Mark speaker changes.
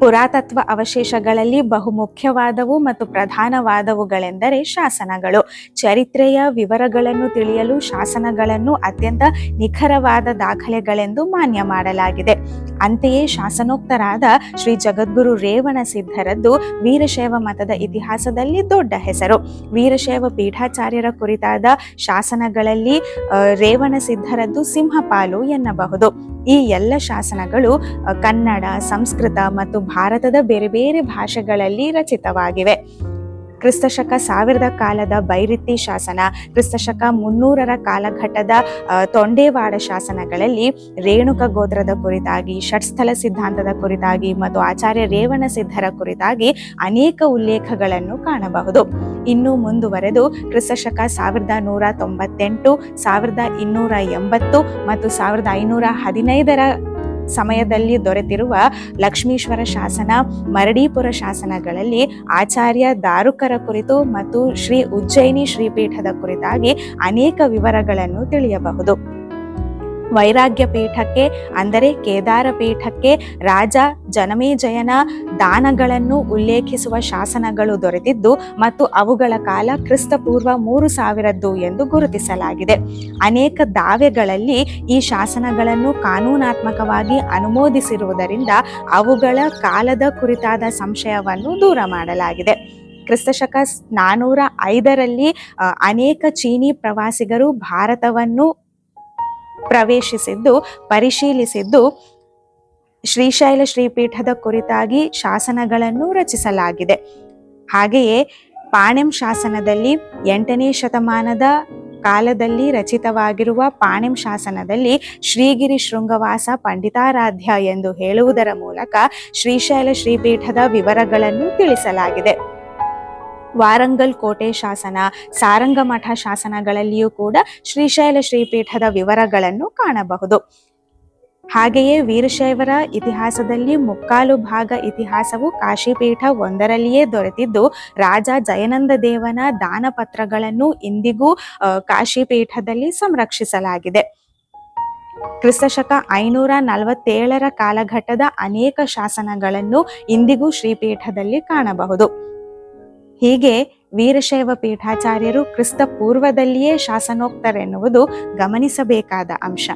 Speaker 1: ಪುರಾತತ್ವ ಅವಶೇಷಗಳಲ್ಲಿ ಬಹುಮುಖ್ಯವಾದವು ಮತ್ತು ಪ್ರಧಾನವಾದವುಗಳೆಂದರೆ ಶಾಸನಗಳು. ಚರಿತ್ರೆಯ ವಿವರಗಳನ್ನು ತಿಳಿಯಲು ಶಾಸನಗಳನ್ನು ಅತ್ಯಂತ ನಿಖರವಾದ ದಾಖಲೆಗಳೆಂದು ಮಾನ್ಯ ಮಾಡಲಾಗಿದೆ. ಅಂತೆಯೇ ಶಾಸನೋಕ್ತರಾದ ಶ್ರೀ ಜಗದ್ಗುರು ರೇವಣ ಸಿದ್ಧರದ್ದು ವೀರಶೈವ ಮತದ ಇತಿಹಾಸದಲ್ಲಿ ದೊಡ್ಡ ಹೆಸರು. ವೀರಶೈವ ಪೀಠಾಚಾರ್ಯರ ಕುರಿತಾದ ಶಾಸನಗಳಲ್ಲಿ ರೇವಣ ಸಿದ್ಧರದ್ದು ಸಿಂಹಪಾಲು ಎನ್ನಬಹುದು. ಈ ಎಲ್ಲ ಶಾಸನಗಳು ಕನ್ನಡ, ಸಂಸ್ಕೃತ ಮತ್ತು ಭಾರತದ ಬೇರೆ ಬೇರೆ ಭಾಷೆಗಳಲ್ಲಿ ರಚಿತವಾಗಿವೆ. ಕ್ರಿಸ್ತಶಕ ಸಾವಿರದ ಕಾಲದ ಬೈರಿತ್ತಿ ಶಾಸನ, ಕ್ರಿಸ್ತಶಕ ಮುನ್ನೂರರ ಕಾಲಘಟ್ಟದ ತೊಂಡೇವಾಡ ಶಾಸನಗಳಲ್ಲಿ ರೇಣುಕ ಗೋತ್ರದ ಕುರಿತಾಗಿ, ಷಟ್ಸ್ಥಲ ಸಿದ್ಧಾಂತದ ಕುರಿತಾಗಿ ಮತ್ತು ಆಚಾರ್ಯ ರೇವಣ ಸಿದ್ಧರ ಕುರಿತಾಗಿ ಅನೇಕ ಉಲ್ಲೇಖಗಳನ್ನು ಕಾಣಬಹುದು. ಇನ್ನು ಮುಂದುವರೆದು ಕ್ರಿಸ್ತಶಕ ಸಾವಿರದ ನೂರ ತೊಂಬತ್ತೆಂಟು, ಸಾವಿರದ ಇನ್ನೂರ ಎಂಬತ್ತು ಮತ್ತು ಸಾವಿರದ ಐನೂರ ಹದಿನೈದರ ಸಮಯದಲ್ಲಿ ದೊರೆತಿರುವ ಲಕ್ಷ್ಮೀಶ್ವರ ಶಾಸನ, ಮರಡೀಪುರ ಶಾಸನಗಳಲ್ಲಿ ಆಚಾರ್ಯ ದಾರುಕರ ಕುರಿತು ಮತ್ತು ಶ್ರೀ ಉಜ್ಜಯಿನಿ ಶ್ರೀಪೀಠದ ಕುರಿತಾಗಿ ಅನೇಕ ವಿವರಗಳನ್ನು ತಿಳಿಯಬಹುದು. ವೈರಾಗ್ಯ ಪೀಠಕ್ಕೆ, ಅಂದರೆ ಕೇದಾರ ಪೀಠಕ್ಕೆ ರಾಜ ಜನಮೇಜಯನ ದಾನಗಳನ್ನು ಉಲ್ಲೇಖಿಸುವ ಶಾಸನಗಳು ದೊರೆತಿದ್ದು ಮತ್ತು ಅವುಗಳ ಕಾಲ ಕ್ರಿಸ್ತಪೂರ್ವ ಮೂರು ಸಾವಿರದ್ದು ಎಂದು ಗುರುತಿಸಲಾಗಿದೆ. ಅನೇಕ ದಾವೆಗಳಲ್ಲಿ ಈ ಶಾಸನಗಳನ್ನು ಕಾನೂನಾತ್ಮಕವಾಗಿ ಅನುಮೋದಿಸಿರುವುದರಿಂದ ಅವುಗಳ ಕಾಲದ ಕುರಿತಾದ ಸಂಶಯವನ್ನು ದೂರ ಮಾಡಲಾಗಿದೆ. ಕ್ರಿಸ್ತಶಕ ನಾನೂರ ಐದರಲ್ಲಿ ಅನೇಕ ಚೀನಿ ಪ್ರವಾಸಿಗರು ಭಾರತವನ್ನು ಪ್ರವೇಶಿಸಿದ್ದು, ಪರಿಶೀಲಿಸಿದ್ದು, ಶ್ರೀಶೈಲ ಶ್ರೀಪೀಠದ ಕುರಿತಾಗಿ ಶಾಸನಗಳನ್ನು ರಚಿಸಲಾಗಿದೆ. ಹಾಗೆಯೇ ಪಾಣೆಂ ಶಾಸನದಲ್ಲಿ ಎಂಟನೇ ಶತಮಾನದ ಕಾಲದಲ್ಲಿ ರಚಿತವಾಗಿರುವ ಪಾಣೆಂ ಶಾಸನದಲ್ಲಿ ಶ್ರೀಗಿರಿ ಶೃಂಗವಾಸ ಪಂಡಿತಾರಾಧ್ಯ ಎಂದು ಹೇಳುವುದರ ಮೂಲಕ ಶ್ರೀಶೈಲ ಶ್ರೀಪೀಠದ ವಿವರಗಳನ್ನು ತಿಳಿಸಲಾಗಿದೆ. ವಾರಂಗಲ್ ಕೋಟೆ ಶಾಸನ, ಸಾರಂಗಮಠ ಶಾಸನಗಳಲ್ಲಿಯೂ ಕೂಡ ಶ್ರೀಶೈಲ ಶ್ರೀಪೀಠದ ವಿವರಗಳನ್ನು ಕಾಣಬಹುದು. ಹಾಗೆಯೇ ವೀರಶೈವರ ಇತಿಹಾಸದಲ್ಲಿ ಮುಕ್ಕಾಲು ಭಾಗ ಇತಿಹಾಸವು ಕಾಶಿಪೀಠ ಒಂದರಲ್ಲಿಯೇ ದೊರೆತಿದ್ದು, ರಾಜ ಜಯನಂದ ದೇವನ ದಾನಪತ್ರಗಳನ್ನು ಇಂದಿಗೂ ಕಾಶಿಪೀಠದಲ್ಲಿ ಸಂರಕ್ಷಿಸಲಾಗಿದೆ. ಕ್ರಿಸ್ತಶಕ ಐನೂರ ನಲವತ್ತೇಳರ ಕಾಲಘಟ್ಟದ ಅನೇಕ ಶಾಸನಗಳನ್ನು ಇಂದಿಗೂ ಶ್ರೀಪೀಠದಲ್ಲಿ ಕಾಣಬಹುದು. ಹೀಗೆ ವೀರಶೈವ ಪೀಠಾಚಾರ್ಯರು ಕ್ರಿಸ್ತ ಪೂರ್ವದಲ್ಲಿಯೇ ಶಾಸನೋಕ್ತರೆನ್ನುವುದು ಗಮನಿಸಬೇಕಾದ ಅಂಶ.